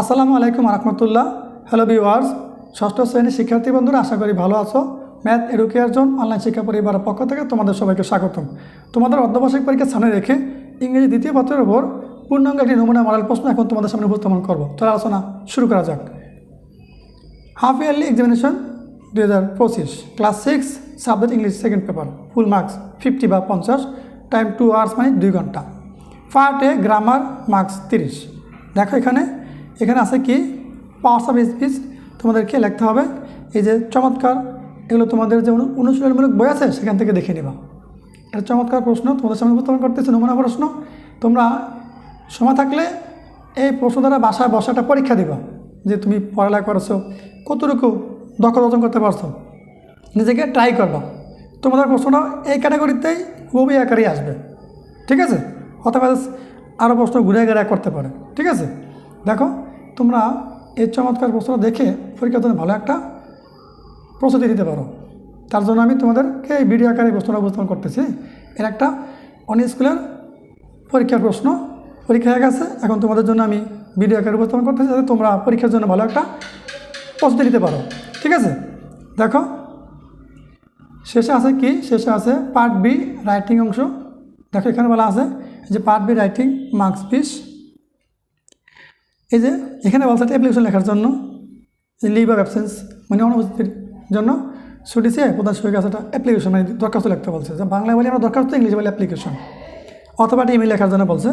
আসসালামু আলাইকুম রহমতুল্লাহ hello viewers ষষ্ঠ শ্রেণির শিক্ষার্থী বন্ধুরা, আশা করি ভালো আছো। ম্যাথ এডুকেয়ার জোন অনলাইন শিক্ষা পরিবারের পক্ষ থেকে তোমাদের সবাইকে স্বাগতম। তোমাদের অর্ধবার্ষিক পরীক্ষা সামনে রেখে ইংরেজি দ্বিতীয় পত্রের ওপর পূর্ণাঙ্গ একটি নমুনা মডেল প্রশ্ন এখন তোমাদের সামনে উপস্থাপন করব। চলো আলোচনা শুরু করা যাক। হাফ ইয়ারলি এক্সামিনেশন দুই হাজার পঁচিশ class six subject English second paper full marks fifty বা পঞ্চাশ টাইম টু আওয়ার্স মানে দুই ঘণ্টা। পার্ট এ গ্রামার মার্কস তিরিশ। দেখো এখানে এখানে আছে কি? পাওয়ার্স অফ স্পিচ তোমাদেরকে লিখতে হবে। এই যে চমৎকার, এগুলো তোমাদের যে অনুশীলনমূলক বই আছে, সেখান থেকে দেখে নেবা। এটা চমৎকার প্রশ্ন, তোমাদের সামনে উপস্থাপন করতেছে, নমুনা প্রশ্ন। তোমরা সময় থাকলে এই প্রশ্ন দ্বারা বাসায় বসাটা পরীক্ষা দিবা, যে তুমি পড়ালেখা করেছ, কতটুকু দক্ষতা অর্জন করতে পারছ। নিজেকে ট্রাই করবা। তোমাদের প্রশ্নটা এই ক্যাটাগরিতেই খুবই আকারেই আসবে। ঠিক আছে? অথবা আরও প্রশ্ন ঘুরে ঘেরা করতে পারে। ঠিক আছে? দেখো তোমরা এই চমৎকার প্রশ্ন দেখে পরীক্ষার জন্য ভালো একটা প্রস্তুতি দিতে পারো। তার জন্য আমি তোমাদেরকে এই ভিডিও আকারে প্রশ্নটা উপস্থাপন করতেছি। এর একটা অন স্কুলের পরীক্ষার প্রশ্ন। পরীক্ষা হয়ে গেছে, এখন তোমাদের জন্য আমি ভিডিও আকারে উপস্থাপন করতেছি যাতে তোমরা পরীক্ষার জন্য ভালো একটা প্রস্তুতি নিতে পারো। ঠিক আছে? দেখো, শেষে আছে কি? শেষে আছে পার্ট বি রাইটিং অংশ। দেখো, এখানে বলা আছে যে part B writing marks piece. এই যে এখানে বলছে অ্যাপ্লিকেশন লেখার জন্য লিভ অফ অ্যাবসেন্স মানে অনুপস্থিতির জন্য ছুটিছে, প্রধান শিক্ষক কাছে একটা অ্যাপ্লিকেশন মানে দরখাস্ত লিখতে বলছে। যে বাংলায় বলি আমরা দরখাস্ত, ইংলিশে বলি অ্যাপ্লিকেশন অথবা একটা ইমেল লেখার জন্য বলছে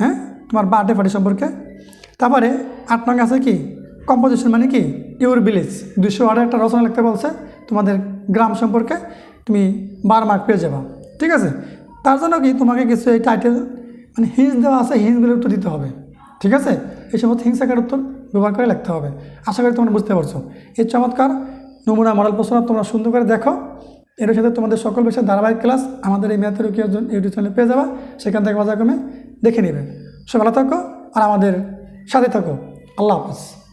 হ্যাঁ? তোমার বার্থডে পার্টি সম্পর্কে। তারপরে আট নং আছে কি? কম্পোজিশন মানে কি? ইউর ভিলেজ দুশো আটে একটা রচনা লিখতে বলছে, তোমাদের গ্রাম সম্পর্কে, তুমি বার মার্ক পেয়ে যাবা। ঠিক আছে? তার জন্য কি তোমাকে কিছু এই টাইটেল মানে হিন্স দেওয়া আছে হিন্সগুলো উত্তর দিতে হবে। ঠিক আছে? এই সমস্ত হিংসাকার উত্তর ব্যবহার করে লিখতে হবে। আশা করি তোমরা বুঝতে পারছ। এই চমৎকার নমুনা মডেল প্রশ্ন তোমরা সুন্দর করে দেখো। এর সাথে তোমাদের সকল বিষয়ে ধারাবাহিক ক্লাস আমাদের এই ম্যাথের ইউটিউব চ্যানেলে পেয়ে যাবা। সেখান থেকে মজা কমে দেখে নেবে। সে ভালো থাকো আর আমাদের সাথে থাকো। আল্লাহ হাফিজ।